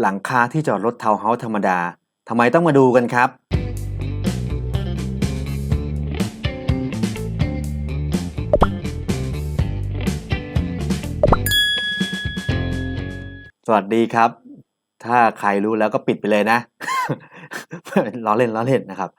หลังคาที่จอดรถทาวน์เฮาส์ธรรมดาทำไมต้องมาดูกันครับ สวัสดีครับ ถ้าใครรู้แล้วก็ปิดไปเลยนะ ล้อเล่นล้อเล่นนะครับ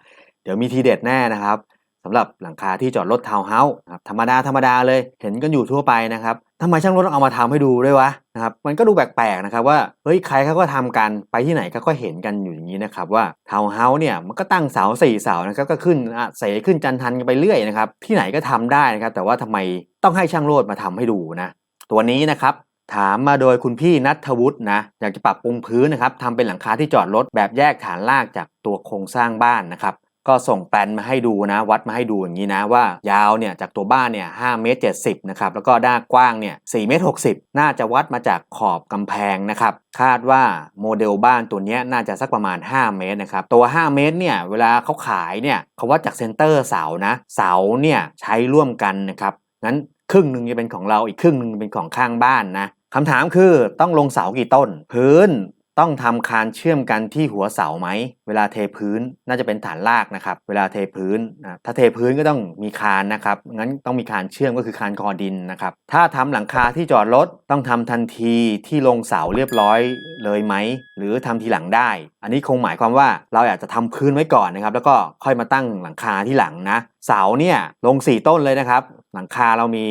เดี๋ยวมีทีเด็ดแน่นะครับ สำหรับหลังคาที่จอดรถทาวน์เฮาส์นะครับธรรมดาธรรมดาเลยเห็นกันอยู่ทั่วไปนะครับทำไมช่างรถต้องเอามาทำให้ดูด้วยวะนะครับมันก็ดูแปลกๆนะครับว่าเฮ้ยใครเขาก็ทำกันไปที่ไหนเขาก็เห็นกันอยู่อย่างนี้นะครับว่าทาวน์เฮาส์เนี่ยมันก็ตั้งเสาสี่เสานะครับก็ขึ้นอะเสขึ้นจันทันกันไปเรื่อยนะครับที่ไหนก็ทำได้นะครับแต่ว่าทำไมต้องให้ช่างรดมาทำให้ดูนะตัวนี้นะครับถามมาโดยคุณพี่นัทวุฒินะอยากจะปรับปรุงพื้นนะครับทำเป็นหลังคาที่จอดรถแบบแยกฐานรากจากตัวโครงสร้างบ้านนะครับ ก็ส่งแปลนมาให้ดูนะ วัดมาให้ดูอย่างนี้นะว่ายาวเนี่ยจากตัวบ้านเนี่ย5เมตร70นะครับแล้วก็ด้านกว้างเนี่ย4เมตร60น่าจะวัดมาจากขอบกำแพงนะครับคาดว่าโมเดลบ้านตัวนี้น่าจะสักประมาณ 5 เมตรนะครับตัว 5 เมตรเนี่ยเวลาเขาขายเนี่ยเขาวัดจากเซนเตอร์เสานะเสาเนี่ยใช้ร่วมกันนะครับงั้นครึ่งหนึ่งจะเป็นของเราอีกครึ่งหนึ่งเป็นของข้างบ้านนะคำถามคือต้องลงเสากี่ต้น พื้น ต้องทำคานเชื่อมกันที่หัวเสาไหม เวลาเทพื้นน่าจะเป็นฐานรากนะครับ เวลาเทพื้นนะถ้าเทพื้นก็ต้องมีคานนะครับ งั้นต้องมีคานเชื่อมก็คือคานคอดินนะครับ ถ้าทำหลังคาที่จอดรถต้องทำทันทีที่ลงเสาเรียบร้อยเลยไหม หรือทำทีหลังได้ อันนี้คงหมายความว่าเราอยากจะทำพื้นไว้ก่อนนะครับ แล้วก็ค่อยมาตั้งหลังคาที่หลังนะ เสาเนี่ยลง 4 ต้นเลยนะครับ หลังคาเรามี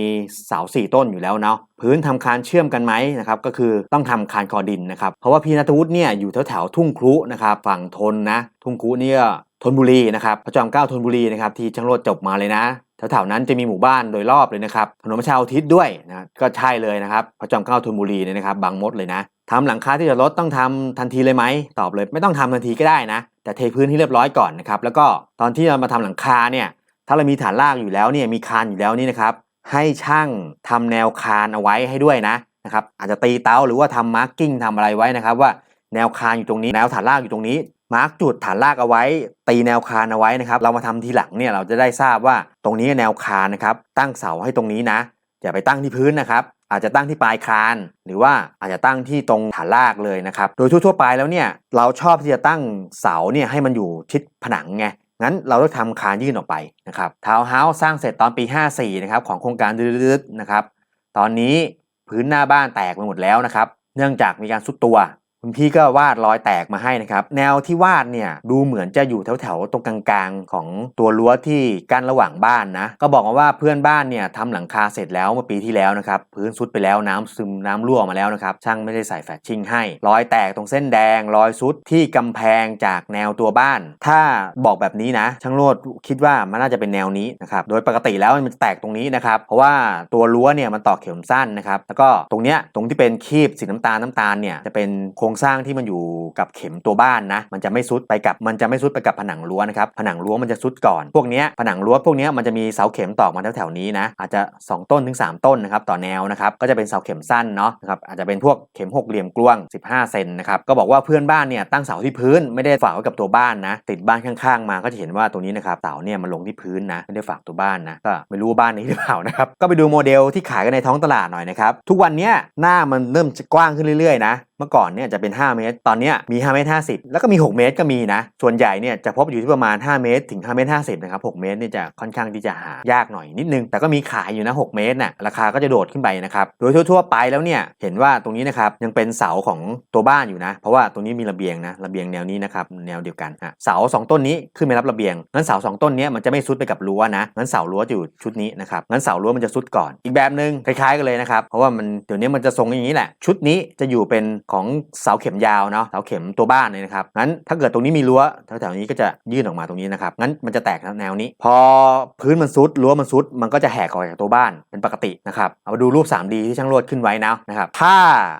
เสา4 ต้นอยู่แล้วเนาะพื้นทำคานเชื่อมกันไหมนะครับก็คือต้องทำคานคอดินนะครับเพราะว่าพี่นัทวุฒิเนี่ยอยู่แถวแถวทุ่งครุนะครับฝั่งทนนะทุ่งครุเนี่ยธนบุรีนะครับพระจอมเกล้าธนบุรีนะครับที่ช่างโรดจบมาเลยนะแถวๆนั้นจะมีหมู่บ้านโดยรอบเลยนะครับถนนประชาอุทิศด้วยนะก็ใช่เลยนะครับพระจอมเกล้าธนบุรีเนี่ยนะครับบางมดเลยนะทำหลังคาที่จะรถต้องทำทันทีเลยไหมตอบเลย ไม่ต้องทำทันทีก็ได้นะ แต่เทพื้นให้เรียบร้อยก่อนนะครับแล้วก็ตอนที่เรามาทำหลังคาเนี่ย ถ้าเรามีฐานรากอยู่แล้วเนี่ยมีคานอยู่แล้วนี่นะครับให้ช่างทำแนวคานเอาไว้ให้ด้วยนะนะครับอาจจะตีเตาหรือว่าทำมาร์กกิ้งทำอะไรไว้นะครับ ว่าแนวคานอยู่ตรงนี้แนวฐานรากอยู่ตรงนี้มาร์กจุดฐานรากเอาไว้ ตีแนวคานเอาไว้นะครับ เรามาทำทีหลังเนี่ยเราจะได้ทราบว่าตรงนี้แนวคานนะครับ ตั้งเสาให้ตรงนี้นะอย่าไปตั้งที่พื้นนะครับ อาจจะตั้งที่ปลายคาน หรือว่าอาจจะตั้งที่ตรงฐานรากเลยนะครับ โดยทั่วๆไปแล้วเนี่ยเราชอบที่จะตั้งเสาเนี่ยให้มันอยู่ชิดผนังไง งั้นเราต้องทำคานยื่นออกไปนะครับทาวน์เฮาส์สร้างเสร็จตอนปี 54นะครับของโครงการดืดๆนะครับ ตอนนี้พื้นหน้าบ้านแตกไปหมดแล้วนะครับ เนื่องจากมีการซุดตัว คุณพี่ก็วาดรอยแตกมาให้นะครับ แนวที่วาดเนี่ยดูเหมือนจะอยู่แถวๆตรงกลางๆ ของตัวรั้วที่กั้นระหว่างบ้านนะ ก็บอกมาว่าเพื่อนบ้านเนี่ยทำหลังคาเสร็จแล้วเมื่อปีที่แล้วนะครับ พื้นซุดไปแล้วน้ำซึมน้ำรั่วมาแล้วนะครับ ช่างไม่ได้ใส่แฟชชิ่งให้ รอยแตกตรงเส้นแดง รอยซุดที่กำแพงจากแนวตัวบ้าน ถ้าบอกแบบนี้นะ ช่างโรดคิดว่ามันน่าจะเป็นแนวนี้นะครับ โดยปกติแล้วมันจะแตกตรงนี้นะครับ เพราะว่าตัวรั้วเนี่ยมันต่อเข็มสั้นนะครับ แล้วก็ตรงเนี้ยตรงที่เป็นคีบสีน้ำตาลน้ำตาลเนี่ยจะเป็นโครงสร้างที่มันอยู่กับเข็มตัวบ้านนะ มันจะไม่ซุดไปกับมันจะไม่ซุดไปกับผนังรั้วนะครับผนังรั้วมันจะซุดก่อน พวกเนี้ยผนังรั้วพวกเนี้ยมันจะมีเสาเข็มตอกมาแถวๆนี้นะอาจจะ 2 ต้นถึง 3 ต้นนะครับต่อแนวนะครับก็จะเป็นเสาเข็มสั้นเนาะนะครับอาจจะเป็นพวกเข็มหกเหลี่ยมกลวง 15 เซนนะครับก็บอกว่าเพื่อนบ้านเนี่ยตั้งเสาที่พื้นไม่ได้ฝากไว้กับตัวบ้านนะติดบ้านข้างๆ มาก็จะเห็นว่าตรงนี้นะครับเสาเนี่ยมันลงที่พื้นนะไม่ได้ฝากตัวบ้านนะก็ไม่รู้ว่าบ้านนี้หรือเปล่านะครับก็ไปดูโมเดลที่ขายกันในท้องตลาดหน่อยนะครับทุกวันนี้หน้ามันเริ่มกว้างขึ้นเรื่อยๆนะเมื่อก่อนเนี่ยจะเป็น 5 เมตร ตอนนี้มี 5 เมตร 50 แล้วก็มี 6 เมตรก็มีนะ ส่วนใหญ่เนี่ยจะพบอยู่ที่ประมาณ 5 เมตร ถึง 5 เมตร 50 นะครับ 6 เมตรเนี่ยจะค่อนข้างที่จะหายากหน่อยนิดนึง แต่ก็มีขายอยู่นะ 6 เมตรน่ะ ราคาก็จะโดดขึ้นไปนะครับ โดยทั่วๆไปแล้วเนี่ย เห็นว่าตรงนี้นะครับยังเป็นเสาของตัวบ้านอยู่นะ เพราะว่าตรงนี้มีระเบียงนะ ระเบียงแนวนี้นะครับ แนวเดียวกันอะเสา 2 ต้นนี้ขึ้นไปรับระเบียง งั้นเสา 2 ต้นนี้มันจะไม่ซุดไปกับรั้วนะ งั้นเสารั้วจะอยู่ชุดนี้นะครับ งั้นเสารั้วมันจะซุดก่อน อีกแบบหนึ่งคล้ายๆกันเลยนะครับ เพราะว่ามันเดี๋ยวนี้มันจะทรงอย่างนี้แหละ ชุดนี้จะอยู่เป็นของเสาเข็มยาวเนาะเสาเข็มตัวบ้านเลยนะครับงั้นถ้าเกิดตรงนี้มีรั้วแถวๆนี้ก็จะยื่นออกมาตรงนี้นะครับงั้นมันจะแตกแนวนี้ พอพื้นมันซุดรั้วมันซุด มันก็จะแหกออกจากตัวบ้านเป็นปกตินะครับเอามาดูรูป 3D ที่ช่างโรดขึ้นไว้นะนะครับถ้า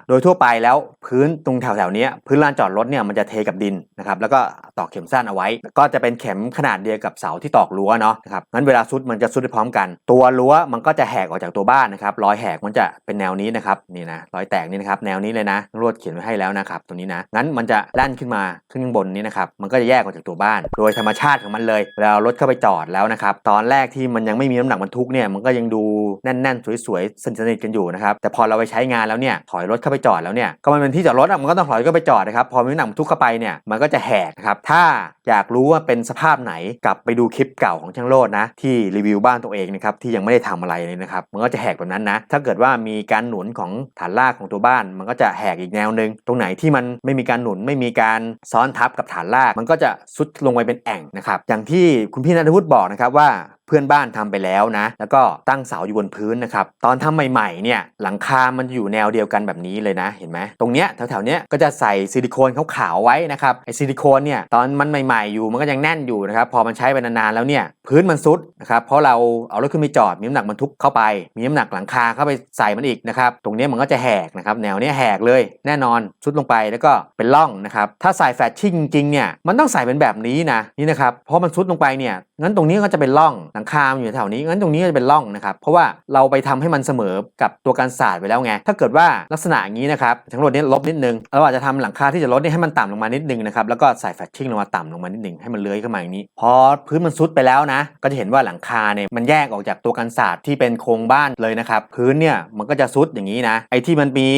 โดยทั่วไปแล้วพื้นตรงแถวๆนี้พื้นลานจอดรถเนี่ยมันจะเทกับดินนะครับแล้วก็ตอกเข็มสั้นเอาไว้ ก็จะเป็นเข็มขนาดเดียวกับเสาที่ตอกรั้วเนาะนะครับงั้นเวลาซุดมันจะซุดพร้อมกัน ตัวรั้วมันก็จะแหกออกจากตัวบ้านนะครับรอยแหกมันจะเป็นแนวนี้นะครับนี่นะรอยแตกนี่นะครับแนวนี้เลยนะช่างโรดเขียนไว้ให้แล้วนะครับตัวนี้นะ งั้นมันจะแล่นขึ้นมาขึ้นข้างบนนี้นะครับ มันก็จะแยกออกจากตัวบ้าน โดยธรรมชาติของมันเลยเวลาเอารถเข้าไปจอดแล้วนะครับ ตอนแรกที่มันยังไม่มีน้ำหนักบรรทุกเนี่ย มันก็ยังดูแน่นๆ สวยๆ สนิทๆกันอยู่นะครับ แต่พอเราไปใช้งานแล้วเนี่ย ถอยรถเข้าไปจอดแล้วเนี่ย ก็มันเป็นที่จอดรถอะมันก็ต้องถอยเข้าไปจอดนะครับ พอมีน้ำหนักบรรทุกเข้าไปเนี่ย มันก็จะแหกนะครับ ถ้าอยากรู้ว่าเป็นสภาพไหน กลับไปดูคลิปเก่าของช่างโลดนะ ที่รีวิวบ้านตัวเองนะครับ ที่ยังไม่ได้ทำอะไรเลยนะครับ มันก็จะแหกแบบนั้นนะ ถ้าเกิดว่ามีการหนุนของฐานรากของตัวบ้าน มันก็จะแหกอีกแนวนึง ตรงไหนที่มันไม่มีการหนุนไม่มีการซ้อนทับกับฐานราก มันก็จะซุดลงไปเป็นแอ่งนะครับอย่างที่คุณพี่นัทวุฒิบอกนะครับว่าเพื่อนบ้านทำไปแล้วนะ แล้วก็ตั้งเสาอยู่บนพื้นนะครับ ตอนทำใหม่ๆเนี่ยหลังคา มันจะอยู่แนวเดียวกันแบบนี้เลยนะ เห็นไหมตรงเนี้ยแถวๆเนี้ยก็จะใส่ซิลิโคนขาวๆไว้นะครับไอซิลิโคนเนี่ยตอนมันใหม่ๆอยู่มันก็ยังแน่นอยู่นะครับพอมันใช้ไปนานๆแล้วเนี่ยพื้นมันซุดนะครับเพราะเราเอารถขึ้นไปจอดมีน้ำหนักบรรทุกเข้าไป มีน้ำหนักหลังคาเข้าไปใส่มันอีกนะครับตรงเนี้ยมันก็จะแหกนะครับแนวเนี้ยแหกเลยแน่นอนซุดลงไปแล้วก็เป็นร่องนะครับถ้าใส่แฟชชิ่งจริงๆเนี่ยมันต้องใส่เป็นแบบนี้นะนี่นะครับเพราะมันซุดลงไปเนี่ยงั้นตรงนี้ก็จะเป็นร่องหลังคามอยู่แถวนี้งั้นตรงนี้ก็จะเป็นร่องนะครับ เพราะว่าเราไปทำให้มันเสมอกับตัวการศาสาดไปแล้วไง ถ้าเกิดว่าลักษณะอย่างนี้นะครับทั้งรถนี้ลบนิดนึงเราอาจจะทำหลังคาที่จะลดนี่ให้มันต่ำลงมานิดนึงนะครับแล้วก็ใส่แฟชชิ่งลงมาต่ำลงมานิดนึงให้มันเลื้อยเข้ามาอย่างนี้ พอพื้นมันซุดไปแล้วนะ ก็จะเห็นว่าหลังคาเนี่ยมันแยกออกจากตัวกันศาสตร์ที่เป็นโครงบ้านเลยนะครับพื้นเนี่ยมันก็จะซุดอย่างนี้นะไอ้ที่มันมี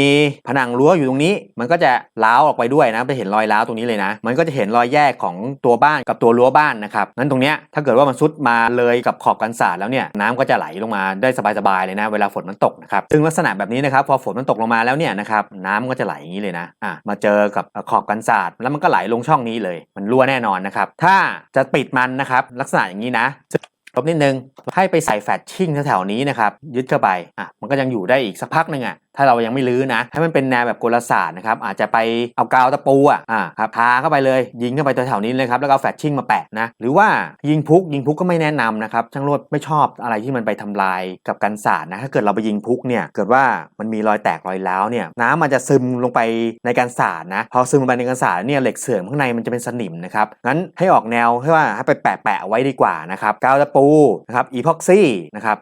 ผนังรั้วอยู่ตรงนี้ มันก็จะล้าวออกไปด้วยนะไปเห็นรอยล้าวตรงนี้เลยนะ มันก็จะเห็นรอยแยกของตัวบ้านกับตัวรั้วบ้านนะครับงั้นตรงเนี้ยถ้าเกิดว่ามันซุดมาเลยกับขอบกันศาสตร์แล้วเนี่ยน้ำก็จะไหลลงมาได้สบายๆเลยนะ เวลาฝนมันตกนะครับซึ่งลักษณะแบบนี้นะครับพอฝนมันตกลงมาแล้วเนี่ยนะครับน้ำก็จะไหลอย่างนี้เลยนะอะมาเจอกับขอบกันศาสตร์แล้วมันก็ไหลลงช่องนี้เลย มันรั่วแน่นอนนะครับถ้าจะปิดมันนะครับลักษณะอย่างนี้นะ ลบนิดนึง ให้ไปใส่แฟตชิ่งแถวๆนี้นะครับ ยึดเข้าไปอะมันก็ยังอยู่ได้อีกสักพักหนึ่งอะถ้าเรายังไม่ลื้อนะ ให้มันเป็นแนวแบบกลศาสตร์นะครับ อาจจะไปเอากาวตะปูอะอ่าครับทาเข้าไปเลย ยิงเข้าไปแถวนี้เลยครับ แล้วก็เอาแฟตชิ่งมาแปะนะ หรือว่ายิงพุก ยิงพุกก็ไม่แนะนำนะครับ ช่างรวดไม่ชอบอะไรที่มันไปทำลายกับกันศาสตร์นะ ถ้าเกิดเราไปยิงพุกเนี่ย เกิดว่ามันมีรอยแตกรอยร้าวเนี่ย น้ำมันจะซึมลงไปในกันศาสตร์นะ พอซึมลงไปในกันศาสตร์เนี่ย เหล็กเสื่อมข้างในมันจะเป็นสนิมนะครับ งั้นให้ออกแนวให้ว่าให้ไปแปะแปะไว้ดีกว่านะครับ กาวตะปูนะครับอีพ็อกซี่นะครับ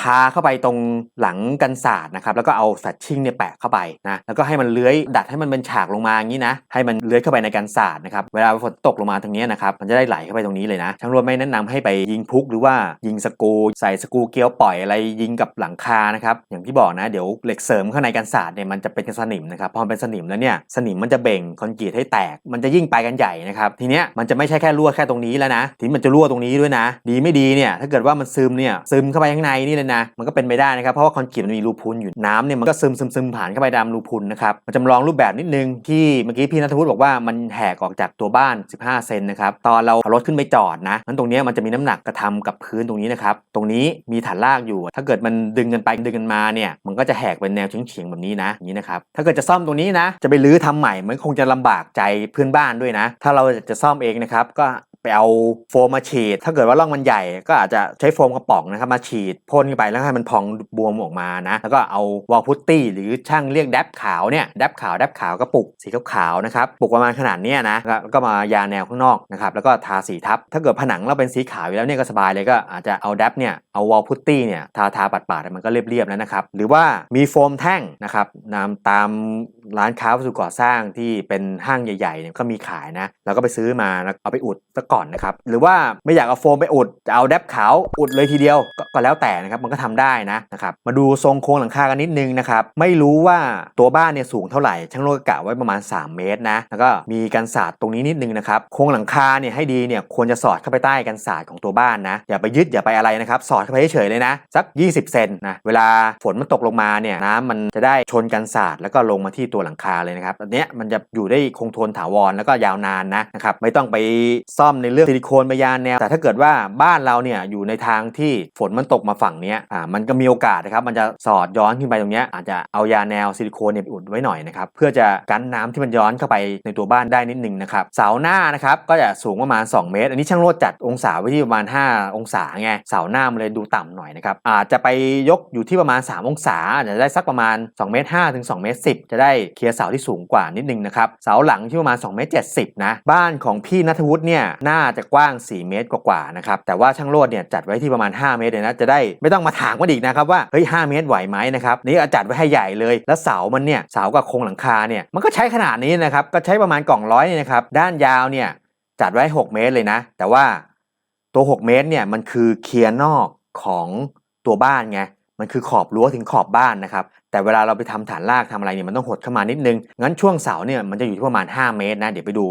ทาเข้าไปตรงหลังกันศาสตร์นะครับแล้วก็เอาแฟตชิ่งเนี่ยแปะเข้าไปนะแล้วก็ให้มันเลื้อยดัดให้มันเป็นฉากลงมาอย่างนี้นะให้มันเลื้อยเข้าไปในกันศาสตร์นะครับเวลาฝนตกลงมาตรงนี้นะครับมันจะได้ไหลเข้าไปตรงนี้เลยนะช่างรวดไม่แนะนำให้ไปยิงพุกหรือว่ายิงสกูใส่สกูเกลียวปล่อยอะไรยิงกับหลังคานะครับอย่างที่บอกนะเดี๋ยวเหล็กเสริมข้างในกันศาสตร์เนี่ยมันจะเป็นสนิมนะครับพอเป็นสนิมแล้วเนี่ยสนิมมันจะเบ่งคอนกรีตให้แตก มันจะยิ่งไปกันใหญ่นะครับทีเนี้ยมันจะไม่ใช่แค่รั่วแค่ตรงนี้แล้วนะทีมันจะรั่วตรงนี้ด้วยนะ ดีไม่ดีเนี่ยถ้าเกิดว่ามันซึมเนี่ยซึมเข้าไปข้างในนี่เลยนะ มันก็เป็นไปได้นะครับเพราะว่าคอนกรีตมันมีรูพุนอยู่น้ำเนี่ยมันก็ซึมซึมซึมผ่านเข้าไปตามรูพุนนะครับมันจำลองรูปแบบนิดนึงที่เมื่อกี้พี่นัทวุฒิบอกว่ามันแหกออกจากตัวบ้าน 15 เซนนะครับตอนเราเอารถขึ้นไปจอดนะนั้นตรงนี้มันจะมีน้ำหนักกระทำกับพื้นตรงนี้นะครับตรงนี้มีฐานรากอยู่ ถ้าเกิดมันดึงกันไปดึงกันมาเนี่ยมันก็จะแหกเป็นแนวเฉียงๆแบบนี้นะนี้นะครับถ้าเกิดจะซ่อมตรงนี้นะจะไปรื้อทำใหม่มันคงจะลำบากใจเพื่อนบ้านด้วยนะ ถ้าเราจะซ่อมเองนะครับก็ ไปเอาโฟมมาฉีด ถ้าเกิดว่าร่องมันใหญ่ ก็อาจจะใช้โฟมกระป๋องนะครับมาฉีดพ่นไปแล้วให้มันพองบวมออกมานะ แล้วก็เอาวอลพุตตี้หรือช่างเรียกแดบขาวเนี่ยแดบขาวแดบขาวกระปุกสีขาวๆนะครับปุกประมาณขนาดเนี้ยนะแล้วก็มายาแนวข้างนอกนะครับแล้วก็ทาสีทับ ถ้าเกิดผนังเราเป็นสีขาวอยู่แล้วเนี่ยก็สบายเลยก็อาจจะเอาแดบเนี่ยเอาวอลพุตตี้เนี่ยทาทาปัดๆมันก็เรียบๆแล้วนะครับหรือว่ามีโฟมแท่งนะครับนำตาม ร้านค้าวัสดุก่อสร้างที่เป็นห้างใหญ่ๆเนี่ยก็มีขายนะ แล้วก็ไปซื้อมาแล้วเอาไปอุดซะก่อนนะครับ หรือว่าไม่อยากเอาโฟมไปอุดจะเอาแดบขาวอุดเลยทีเดียวก็ก็แล้วแต่นะครับมันก็ทำได้นะนะครับมาดูทรงโครงหลังคากันนิดนึงนะครับไม่รู้ว่าตัวบ้านเนี่ยสูงเท่าไหร่ช่างโลกกะไว้ประมาณ 3 เมตรนะแล้วก็มีกันศาสตร์ตรงนี้นิดนึงนะครับโครงหลังคาเนี่ยให้ดีเนี่ยควรจะสอดเข้าไปใต้กันศาสตร์ของตัวบ้านนะอย่าไปยึดอย่าไปอะไรนะครับสอดเข้าไปเฉยเลยนะสัก 20 เซนนะเวลาฝนมันตกลงมาเนี่ยน้ำมันจะได้ชนกันศาสตร์แล้วก็ลงมาที่ตัวหลังคาเลยนะครับอันเนี้ยมันจะอยู่ได้คงทนถาวรแล้วก็ยาวนานนะนะครับไม่ต้องไปซ่อมในเรื่องซิลิโคนไปยานแนว แต่ถ้าเกิดว่าบ้านเราเนี่ยอยู่ในทางที่ฝนมันตกมาฝั่งเนี้ยอ่ามันก็มีโอกาสนะครับมันจะสอดย้อนขึ้นไปตรงเนี้ยอาจจะเอายาแนวซิลิโคนเนี่ยอุดไว้หน่อยนะครับเพื่อจะกันน้ำที่มันย้อนเข้าไปในตัวบ้านได้นิดนึงนะครับเสาหน้านะครับก็จะสูงประมาณ 2 เมตร อันนี้ช่างโลดจัดองศาไว้ที่ประมาณ 5 องศาไงเสาหน้ามันเลยดูต่ำหน่อยนะครับอาจจะไปยกอยู่ที่ประมาณ 3 องศาอาจจะได้สักประมาณ2เมตร5ถึง2เมตร10 จะได้เคลียร์เสาที่สูงกว่านิดนึงนะครับ เสาหลังที่ประมาณ2เมตร70นะ บ้านของพี่นัทวุฒิเนี่ยหน้าน่าจะกว้าง 4 เมตรกว่าๆนะครับ แต่ว่าช่างโลดเนี่ยจัดไว้ที่ประมาณ 5 เมตรเลยนะ จะได้ไม่ต้องมาถามกันอีกนะครับว่า เฮ้ย5เมตรไหวไหมนะครับ นี่จัดไว้ให้ใหญ่เลย แล้วเสามันเนี่ย เสากับโครงหลังคาเนี่ย มันก็ใช้ขนาดนี้นะครับ ก็ใช้ประมาณกล่องร้อยเนี่ยนะครับ ด้านยาวเนี่ยจัดไว้ 6 เมตรเลยนะ แต่ว่าตัว 6 เมตรเนี่ยมันคือเคลียร์นอกของตัวบ้านไง มันคือขอบรั้วถึงขอบบ้านนะครับ แต่เวลาเราไปทำฐานรากทำอะไรเนี่ยมันต้องหดเข้ามานิดนึง งั้นช่วงเสาเนี่ยมันจะอยู่ที่ประมาณ 5 เมตรนะ เดี๋ยวไปดู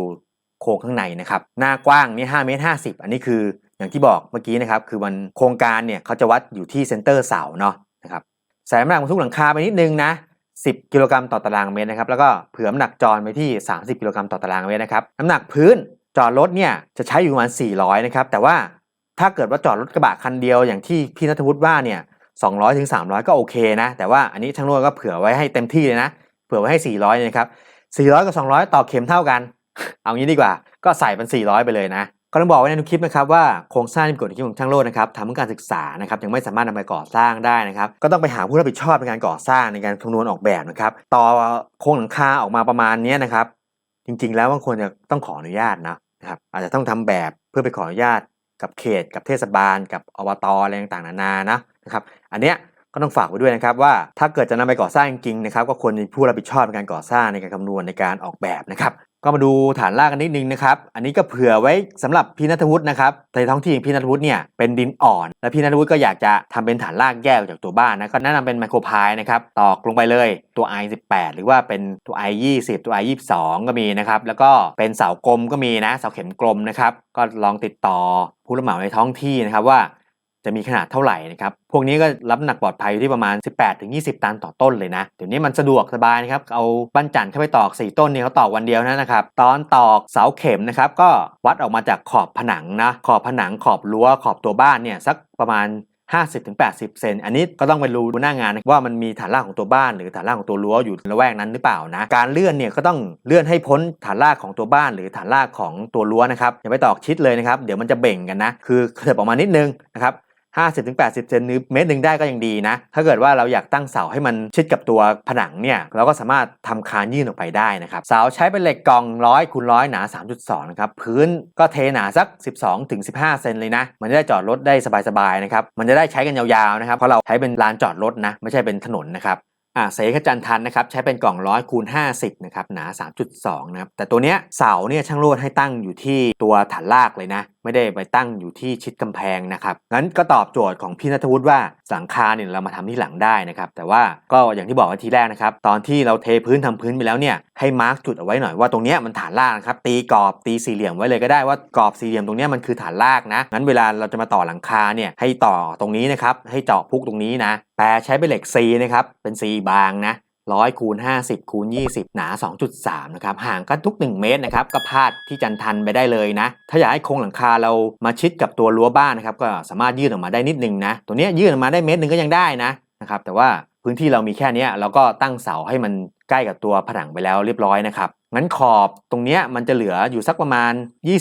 โครงข้างในนะครับ หน้ากว้างนี่5เมตร50 อันนี้คืออย่างที่บอกเมื่อกี้นะครับ คือมันโครงการเนี่ยเขาจะวัดอยู่ที่เซนเตอร์เสาเนาะนะครับ ใส่น้ำหนักบรรทุกหลังคาไปนิดนึงนะ 10 กิโลกรัมต่อตารางเมตรนะครับ แล้วก็เผื่อน้ำหนักจรไปที่ 30 กิโลกรัมต่อตารางเมตรนะครับ น้ำหนักพื้นจอดรถเนี่ยจะใช้อยู่ประมาณ400นะครับ แต่ว่าถ้าเกิดว่าจอดรถกระบะคันเดียวอย่างที่พี่นัทวุฒิว่าเนี่ย 200ถึง300 ก็โอเคนะ แต่ว่าอันนี้ช่างนวดก็เผื่อไว้ให้เต็มที่เลยนะ เผื่อไว้ให้ 400เลยนะครับ 400 กับ 200 ต่อเข็มเท่ากัน เอางี้ดีกว่า ก็ใส่เป็น 400 ไปเลยนะ ก็ต้องบอกไว้ในทุกคลิปนะครับว่าโครงสร้างที่กฎของช่างโลดนะครับทำเพื่อการศึกษานะครับยังไม่สามารถนำไปก่อสร้างได้นะครับ ก็ต้องไปหาผู้รับผิดชอบในการก่อสร้างในการคำนวณออกแบบนะครับ ต่อโครงหลังคาออกมาประมาณนี้นะครับ จริงๆ แล้วบางคนจะต้องขออนุญาตนะนะครับ อาจจะต้องทำแบบเพื่อไปขออนุญาตกับเขต กับเทศบาล กับอบตอะไรต่างๆนานานะ นะครับอันเนี้ยก็ต้องฝากไว้ด้วยนะครับว่าถ้าเกิดจะนำไปก่อสร้างจริงนะครับก็ควรมีผู้รับผิดชอบในการก่อสร้างในการคำนวณในการออกแบบนะครับก็มาดูฐานรากกันนิดนึงนะครับ อันนี้ก็เผื่อไว้สำหรับพี่นัทวุฒินะครับในท้องที่พี่นัทวุฒิเนี่ยเป็นดินอ่อน และพี่นัทวุฒิก็อยากจะทำเป็นฐานรากแยกออกจากตัวบ้านนะ ก็แนะนำเป็นไมโครพายนะครับ ตอกลงไปเลยตัว i 18หรือว่าเป็นตัว i 20ตัว i 22ก็มีนะครับ แล้วก็เป็นเสากลมก็มีนะ เสาเข็มกลมนะครับ ก็ลองติดต่อผู้รับเหมาในท้องที่นะครับว่า จะมีขนาดเท่าไหร่นะครับ พวกนี้ก็รับหนักปลอดภัยอยู่ที่ประมาณ 18-20 ตันต่อต้นเลยนะ เดี๋ยวนี้มันสะดวกสบายนะครับ เอาบั้นจันทร์เข้าไปตอก 4 ต้นเนี่ยเขาตอกวันเดียวนะครับ ตอนตอกเสาเข็มนะครับ ก็วัดออกมาจากขอบผนังนะ ขอบผนังขอบรั้วขอบตัวบ้านเนี่ยสักประมาณ50-80 เซน อันนี้ก็ต้องไปรู้หน้างานนะว่ามันมีฐานรากของตัวบ้าน หรือฐานรากของตัวรั้วอยู่ในละแวกนั้นหรือเปล่านะ การเลื่อนเนี่ยก็ต้องเลื่อนให้พ้นฐานรากของตัวบ้าน หรือฐานรากของตัวรั้วนะครับอย่าไปตอกชิดเลยนะครับ เดี๋ยวมันจะเบ่งกันนะ คือเถิบออกมานิดนึงนะครับ 50-80เซนหรือเมตรหนึ่งได้ก็ยังดีนะ ถ้าเกิดว่าเราอยากตั้งเสาให้มันชิดกับตัวผนังเนี่ย เราก็สามารถทำคานยื่นออกไปได้นะครับ เสาใช้เป็นเหล็กกล่องร้อยคูณร้อยหนา 3.2 นะครับ พื้นก็เทหนาสัก 12-15เซนเลยนะ มันจะได้จอดรถได้สบายๆนะครับ มันจะได้ใช้กันยาวๆนะครับ เพราะเราใช้เป็นลานจอดรถนะ ไม่ใช่เป็นถนนนะครับอ่าเสขจันทันนะครับใช้เป็นกล่องร้อยคูณ50นะครับหนา 3.2 นะครับแต่ตัวเนี้ยเสาเนี่ยช่างโลดให้ตั้งอยู่ที่ตัวฐานรากเลยนะ ไม่ได้ไปตั้งอยู่ที่ชิดกำแพงนะครับงั้นก็ตอบโจทย์ของพี่นัทวุฒิว่าสังคาเนี่ยเรามาทำที่หลังได้นะครับแต่ว่าก็อย่างที่บอกกันทีแรกนะครับตอนที่เราเทพื้นทำพื้นไปแล้วเนี่ยให้มาร์กจุดเอาไว้หน่อยว่าตรงเนี้ยมันฐานรากนะครับตีกรอบตีสี่เหลี่ยมไว้เลยก็ได้ว่ากรอบสี่เหลี่ยมตรงเนี้ยมันคือฐานรากนะงั้นเวลาเราจะมาต่อหลังคาเนี่ยให้ต่อตรงนี้นะครับให้เจาะพุกตรงนี้นะแต่ใช้เป็นเหล็กซีนะครับเป็นซีบางนะ ร้อยคูณ50คูณ20 หนา 2.3 นะครับ ห่างกันทุก 1 เมตรนะครับ ก็พาดที่จันทันไปได้เลยนะ ถ้าอยากให้โครงหลังคาเรามาชิดกับตัวรั้วบ้านนะครับ ก็สามารถยื่นออกมาได้นิดนึงนะ ตัวนี้ยยื่นออกมาได้เมตรหนึ่งก็ยังได้นะนะครับ แต่ว่าพื้นที่เรามีแค่นี้เราก็ตั้งเสาให้มันใกล้กับตัวผนังไปแล้วเรียบร้อยนะครับ งั้นขอบตรงนี้มันจะเหลืออยู่สักประมาณ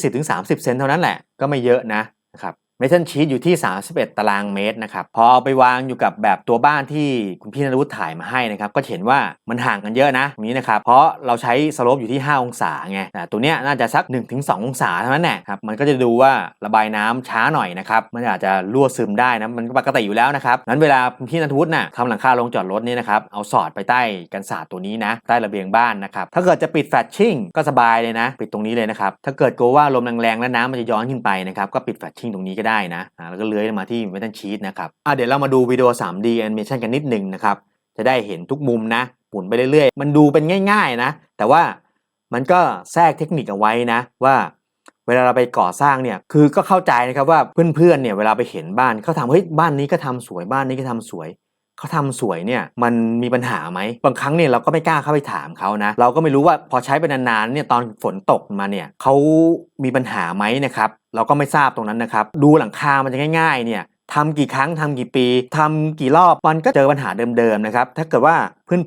20-30 เซนเท่านั้นแหละ ก็ไม่เยอะนะนะครับ เมทัลชีตอยู่ที่ 31 ตารางเมตรนะครับ พอเอาไปวางอยู่กับแบบตัวบ้านที่คุณพี่นรุธถ่ายมาให้นะครับ ก็เห็นว่ามันห่างกันเยอะนะตรงนี้นะครับ เพราะเราใช้สโลปอยู่ที่ 5 องศาไงแต่ตัวเนี้ยน่าจะสัก 1-2 องศาเท่านั้นแหละครับ มันก็จะดูว่าระบายน้ำช้าหน่อยนะครับ มันอาจจะรั่วซึมได้นะ มันปกติอยู่แล้วนะครับงั้นเวลาคุณพี่นัทวุฒิน่ะทำหลังคาลงจอดรถเนี่ยนะครับ เอาสอดไปใต้กันศาสตร์ตัวนี้นะ ใต้ระเบียงบ้านนะครับ ถ้าเกิดจะปิดแฟชชิ่งก็สบายเลยนะ ปิดตรงนี้เลยนะครับ ถ้าเกิดกลัวว่าลมแรงๆแล้วน้ำมันจะย้อนขึ้นไปนะครับ ก็ปิดแฟชชิ่งตรงนี้ก็ได้นะอ่าแล้วก็เลื้อยมาที่เมทัลชีตนะครับอะเดี๋ยวเรามาดูวิดีโอ 3D animation กันนิดหนึ่งนะครับ จะได้เห็นทุกมุมนะหมุนไปเรื่อยๆ มันดูเป็นง่าย ๆนะ แต่ว่ามันก็แทรกเทคนิคเอาไว้นะว่า เวลาเราไปก่อสร้างเนี่ยคือก็เข้าใจนะครับว่าเพื่อนๆเนี่ยเวลาไปเห็นบ้านเขาทำเฮ้ยบ้านนี้ก็ทำสวยบ้านนี้ก็ทำสวยเขาทำสวยเนี่ยมันมีปัญหาไหมบางครั้งเนี่ยเราก็ไม่กล้าเข้าไปถามเขานะ เราก็ไม่รู้ว่าพอใช้ไปนานๆเนี่ยตอนฝนตกมาเนี่ยเขามีปัญหาไหมนะครับ เราก็ไม่ทราบตรงนั้นนะครับ ดูหลังคามันจะง่าย ๆ เนี่ยทำกี่ครั้งทำกี่ปีทำกี่รอบมันก็เจอปัญหาเดิมๆนะครับ ถ้าเกิดว่า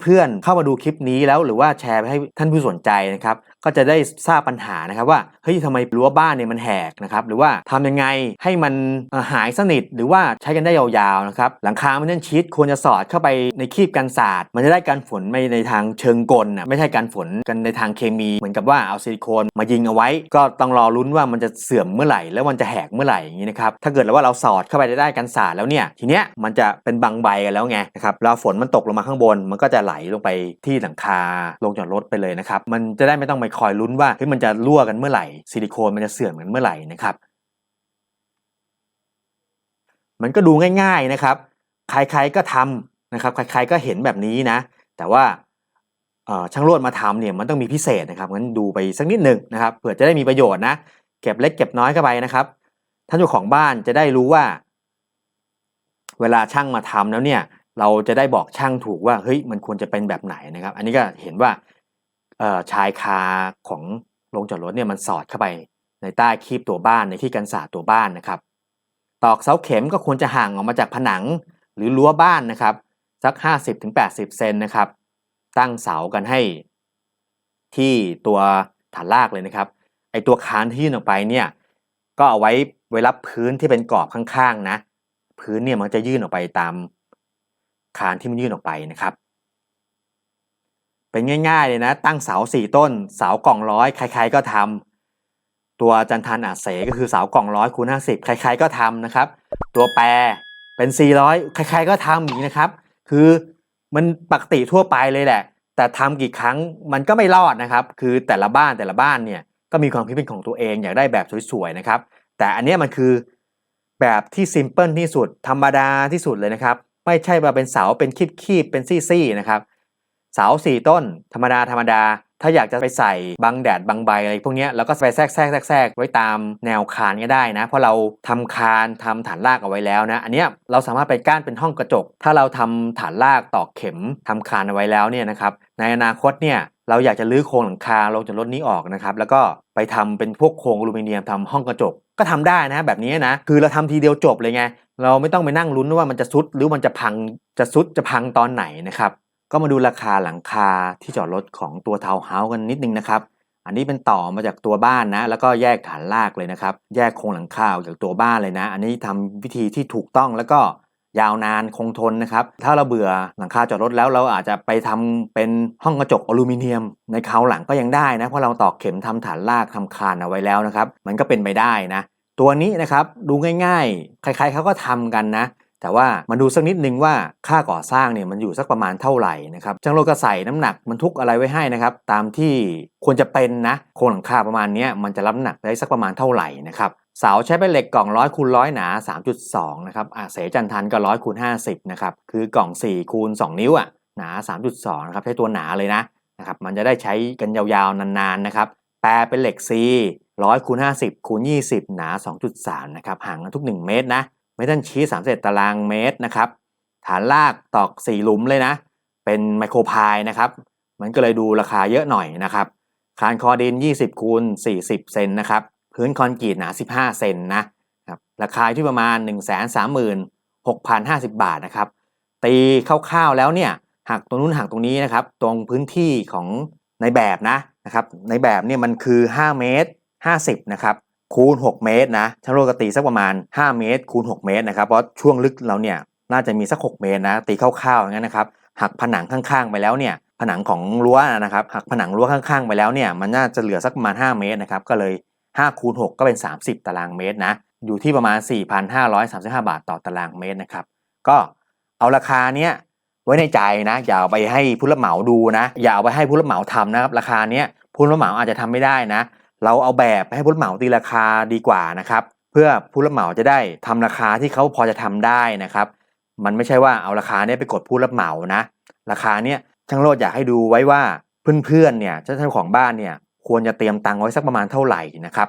เพื่อนๆ เข้ามาดูคลิปนี้แล้วหรือว่าแชร์ไปให้ท่านผู้สนใจนะครับก็จะได้ทราบปัญหานะครับว่าเฮ้ยทำไมรั้วบ้านเนี่ยมันแหกนะครับหรือว่าทำยังไงให้มันหายสนิทหรือว่าใช้กันได้ยาวๆนะครับหลังคาไม่นั่นชีตควรจะสอดเข้าไปในคีบกันศาสตร์มันจะได้การฝนไม่ในทางเชิงกลนะไม่ใช่การฝนกันในทางเคมี เหมือนกับว่าเอาซิลิโคนมายิงเอาไว้ ก็ต้องรอลุ้นว่ามันจะเสื่อมเมื่อไหร่ แล้วมันจะแหกเมื่อไหร่อย่างนี้นะครับถ้าเกิดว่าเราสอดเข้าไปได้กันศาสตร์แล้วเนี่ยทีเนี้ยมันจะเป็นบางใบกันแล้วไงนะครับแล้วฝนมันตกลงมาข้างบนมันก็จะไหลลงไปที่หลังคาลงจอดรถไปเลยนะครับ มันจะได้ไม่ต้องไปคอยลุ้นว่าเฮ้ยมันจะรั่วกันเมื่อไหร่ซิลิโคนมันจะเสื่อมกันเมื่อไหร่นะครับ มันก็ดูง่าย ๆนะครับ ใครๆก็ทำนะครับ ใครๆก็เห็นแบบนี้นะ แต่ว่าช่างโรดมาทำเนี่ยมันต้องมีพิเศษนะครับงั้นดูไปสักนิดหนึ่งนะครับเผื่อจะได้มีประโยชน์นะเก็บเล็กเก็บน้อยเข้าไปนะครับท่านเจ้าของบ้านจะได้รู้ว่า เวลาช่างมาทำแล้วเนี่ย เราจะได้บอกช่างถูกว่าเฮ้ยมันควรจะเป็นแบบไหนนะครับ อันนี้ก็เห็นว่าชายคาของโรงจอดรถเนี่ยมันสอดเข้าไปในใต้คีบตัวบ้านในที่กันศาสตัวบ้านนะครับ ตอกเสาเข็มก็ควรจะห่างออกมาจากผนังหรือรั้วบ้านนะครับสัก 50-80 เซนนะครับ ตั้งเสากันให้ที่ตัวฐานรากเลยนะครับไอตัวคานที่ยื่นออกไปเนี่ยก็เอาไว้ไว้รับพื้นที่เป็นกรอบข้างๆนะ พื้นเนี่ยมันจะยื่นออกไปตาม คานที่มันยื่นออกไปนะครับ เป็นง่ายๆเลยนะ ตั้งเสาสี่ต้น เสากล่องร้อยใคร ๆก็ทำตัวจันทันอาเสก็คือเสากล่องร้อยคูณห้าสิบใคร ๆก็ทำนะครับ ตัวแปรเป็น 400 ใครๆก็ทำอย่างนี้นะครับ คือมันปกติทั่วไปเลยแหละ แต่ทำกี่ครั้งมันก็ไม่รอดนะครับ คือแต่ละบ้านแต่ละบ้านเนี่ยก็มีความคิดเป็นของตัวเองอยากได้แบบสวยๆนะครับ แต่อันนี้มันคือแบบที่ซิมเพิลที่สุดธรรมดาที่สุดเลยนะครับ ไม่ใช่ว่าเป็นเสาเป็นคีบๆเป็นซี่ๆนะครับ เสาสี่ต้น ธรรมดาธรรมดา ถ้าอยากจะไปใส่บังแดดบังใบอะไรพวกนี้แล้วก็ไปแทรกแทรกแทรกไว้ตามแนวคานก็ได้นะ เพราะเราทำคานทำฐานรากเอาไว้แล้วนะ อันเนี้ยเราสามารถไปก้านเป็นห้องกระจก ถ้าเราทำฐานรากตอกเข็มทำคานเอาไว้แล้วเนี่ยนะครับ ในอนาคตเนี่ย เราอยากจะรื้อโครงหลังคาลงจากรถนี้ออกนะครับแล้วก็ไปทำเป็นพวกโครงอลูมิเนียมทำห้องกระจกก็ทำได้นะแบบนี้นะคือเราทำทีเดียวจบเลยไงเราไม่ต้องไปนั่งลุ้นว่ามันจะซุดหรือมันจะพังจะซุดจะพังตอนไหนนะครับก็มาดูราคาหลังคาที่จอดรถของตัวทาวน์เฮาส์กันนิดนึงนะครับอันนี้เป็นต่อมาจากตัวบ้านนะ แล้วก็แยกฐานรากเลยนะครับ แยกโครงหลังคาออกจากตัวบ้านเลยนะ อันนี้ทำวิธีที่ถูกต้องแล้วก็ ยาวนานคงทนนะครับ ถ้าเราเบื่อหลังคาจอดรถแล้วเราอาจจะไปทำเป็นห้องกระจกอลูมิเนียม ในคราวหลังก็ยังได้นะเพราะเราตอกเข็มทำฐานรากทำคานเอาไว้แล้วนะครับ มันก็เป็นไปได้นะ ตัวนี้นะครับดูง่ายๆ ใครๆเขาก็ทำกันนะ แต่ว่ามาดูสักนิดนึงว่าค่าก่อสร้างเนี่ยมันอยู่สักประมาณเท่าไหร่นะครับจังโลก็ใส่น้ำหนักบรรทุกอะไรไว้ให้นะครับ ตามที่ควรจะเป็นนะโครงหลังคาประมาณนี้มันจะรับน้ำหนักได้สักประมาณเท่าไหร่นะครับ เสาใช้เป็นเหล็กกล่องร้อยคูณร้อยหนา 3.2 นะครับอะเสจันทันก็ร้อยคูณ50 นะครับ คือกล่อง 4 คูณ 2 นิ้วอะหนา 3.2 นะครับ ใช้ตัวหนาเลยนะนะครับ มันจะได้ใช้กันยาวๆ นานๆ นะครับ แปรเป็นเหล็ก C 100คูณ50คูณ20 หนา 2.3 นะครับ ห่างกันทุก 1 เมตรนะเมทัลชีส31ตารางเมตรนะครับ ฐานรากตอก 4 หลุมเลยนะ เป็นไมโครพายนะครับ มันก็เลยดูราคาเยอะหน่อยนะครับ คานคอดิน 20คูณ40 เซนนะครับ พื้นคอนกรีตหนา 15 เซนนะครับราคาที่ประมาณ 136,050 บาทนะครับ ตีคร่าวๆแล้วเนี่ยหักตรงนู้นหักตรงนี้นะครับ ตรงพื้นที่ของในแบบนะนะครับในแบบเนี่ยมันคือ 5 เมตร 50 นะครับคูณ 6 เมตรนะช่างโลกตีสักประมาณ 5 เมตร คูณ 6 เมตรนะครับเพราะช่วงลึกเราเนี่ยน่าจะมีสัก 6 เมตรนะตีคร่าวๆอย่างนั้นนะครับหักผนังข้างๆไปแล้วเนี่ยผนังของรั้วนะครับหักผนังรั้วข้างๆไปแล้วเนี่ยมันน่าจะเหลือสักประมาณ 5 เมตรนะครับก็เลย 5คูณ6ก็เป็น 30 ตารางเมตรนะ อยู่ที่ประมาณ 4,535 บาทต่อตารางเมตรนะครับ ก็เอาราคาเนี้ยไว้ในใจนะ อย่าเอาไปให้ผู้รับเหมาดูนะ อย่าเอาไปให้ผู้รับเหมาทำนะครับ ราคาเนี้ยผู้รับเหมาอาจจะทำไม่ได้นะ เราเอาแบบไปให้ผู้รับเหมาตีราคาดีกว่านะครับ เพื่อผู้รับเหมาจะได้ทำราคาที่เขาพอจะทำได้นะครับ มันไม่ใช่ว่าเอาราคาเนี้ยไปกดผู้รับเหมานะ ราคาเนี้ยช่างโลดอยากให้ดูไว้ว่าเพื่อนๆเนี่ยเจ้าของบ้านเนี่ย ควรจะเตรียมตังค์ไว้สักประมาณเท่าไหร่นะครับ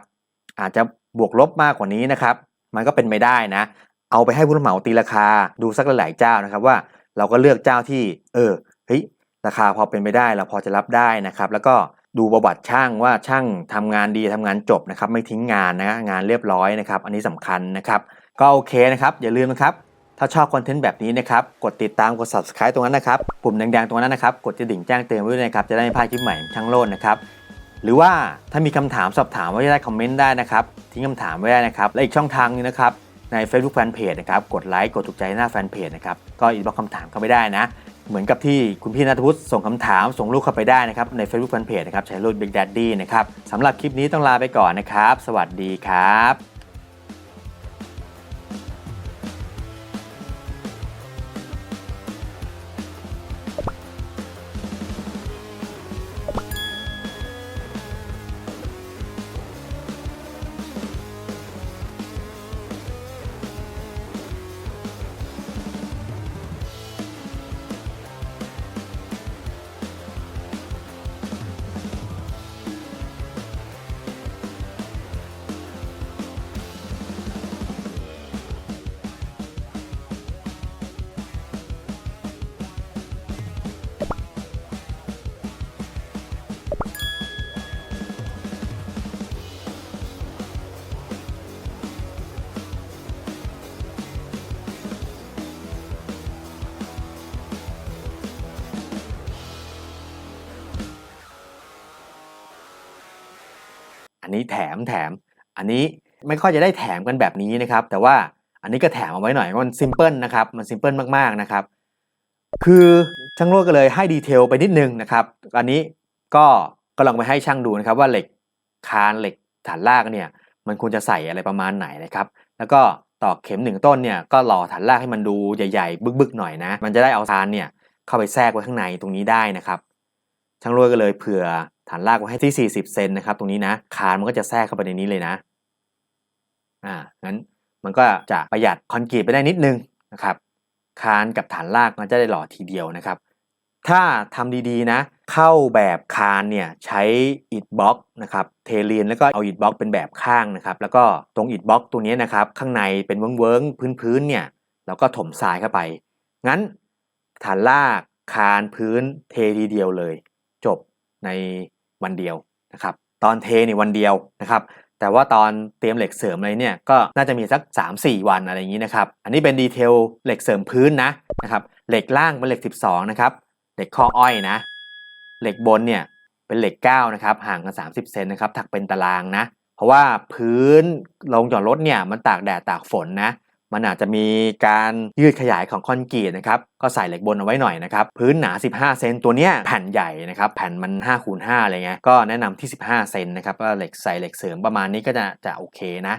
อาจจะบวกลบมากกว่านี้นะครับ มันก็เป็นไปได้นะ เอาไปให้ผู้รับเหมาตีราคาดูสักหลายๆเจ้านะครับว่าเราก็เลือกเจ้าที่ เออเฮ้ยราคาพอเป็นไปได้เราพอจะรับได้นะครับ แล้วก็ดูประวัติช่างว่าช่างทำงานดีทำงานจบนะครับ ไม่ทิ้งงานนะงานเรียบร้อยนะครับ อันนี้สำคัญนะครับ ก็โอเคนะครับ อย่าลืมนะครับ ถ้าชอบคอนเทนต์แบบนี้นะครับ กดติดตามกด subscribe ตรงนั้นนะครับ ปุ่มแดงๆตรงนั้นนะครับ กดกระดิ่งแจ้งเตือนไว้ด้วยนะครับ จะได้ไม่พลาดคลิปใหม่ช่างโลดนะครับ หรือว่าถ้ามีคำถามสอบถามไว้ได้คอมเมนต์ได้นะครับ ทิ้งคำถามไว้ได้นะครับ และอีกช่องทางนึงนะครับใน Facebook Fanpage นะครับ กดไลค์ กดถูกใจหน้าแฟนเพจนะครับ ก็อินบ็อกคำถามเข้าไปได้นะ เหมือนกับที่คุณพี่นัทวุฒิส่งคำถาม ส่งรูปเข้าไปได้นะครับ ใน Facebook Fanpage นะครับ ใช้รูป Big Daddy นะครับ สำหรับคลิปนี้ต้องลาไปก่อนนะครับ สวัสดีครับ นี้แถมแถม อันนี้ไม่ค่อยจะได้แถมกันแบบนี้นะครับ แต่ว่าอันนี้ก็แถมเอาไว้หน่อยมันซิมเพิลนะครับมันซิมเพิลมากๆนะครับ คือช่างโลดก็เลยให้ดีเทลไปนิดนึงนะครับอันนี้ก็ก็ลองไปให้ช่างดูนะครับว่าเหล็กคานเหล็กฐานรากเนี่ยมันควรจะใส่อะไรประมาณไหนนะครับ แล้วก็ตอกเข็มหนึ่งต้นเนี่ยก็หล่อฐานรากให้มันดูใหญ่ๆ บึกๆหน่อยนะ มันจะได้เอาคานเนี่ยเข้าไปแทรกไว้ข้างในตรงนี้ได้นะครับ ช่างรวยก็เลยเผื่อ ฐานรากไว้ให้ที่ 40 เซนนะครับตรงนี้นะคานมันก็จะแทรกเข้าไปในนี้เลยนะอ่างั้นมันก็จะประหยัดคอนกรีตไปได้นิดนึงนะครับคานกับฐานรากมันจะได้หล่อทีเดียวนะครับ ถ้าทำดีๆนะ เข้าแบบคานเนี่ยใช้อิฐบล็อกนะครับเทเลียนแล้วก็เอาอิฐบล็อกเป็นแบบข้างนะครับ แล้วก็ตรงอิฐบล็อกตัวนี้นะครับข้างในเป็นเวิ้งๆพื้นๆเนี่ยเราก็ถมทรายเข้าไป งั้นฐานรากคานพื้นเททีเดียวเลย จบใน วันเดียวนะครับตอนเทในวันเดียวนะครับแต่ว่าตอนเตรียมเหล็กเสริมอะไรเนี่ยก็น่าจะมีสัก 3-4 วันอะไรอย่างนี้นะครับอันนี้เป็นดีเทลเหล็กเสริมพื้นนะนะครับเหล็กล่างเป็นเหล็ก 12นะครับเหล็กข้ออ้อยนะเหล็กบนเนี่ยเป็นเหล็ก9นะครับห่างกัน 30 เซนนะครับถักเป็นตารางนะเพราะว่าพื้นลงจอดรถเนี่ยมันตากแดดตากฝนนะ มันอาจจะมีการยืดขยายของคอนกรีตนะครับก็ใส่เหล็กบนเอาไว้หน่อยนะครับพื้นหนา 15 เซนตัวเนี้ยแผ่นใหญ่นะครับแผ่นมัน5คูณ5อะไรเงี้ยก็แนะนำที่ 15 เซนนะครับก็เหล็กใส่เหล็กเสริมประมาณนี้ก็จะจะโอเคนะ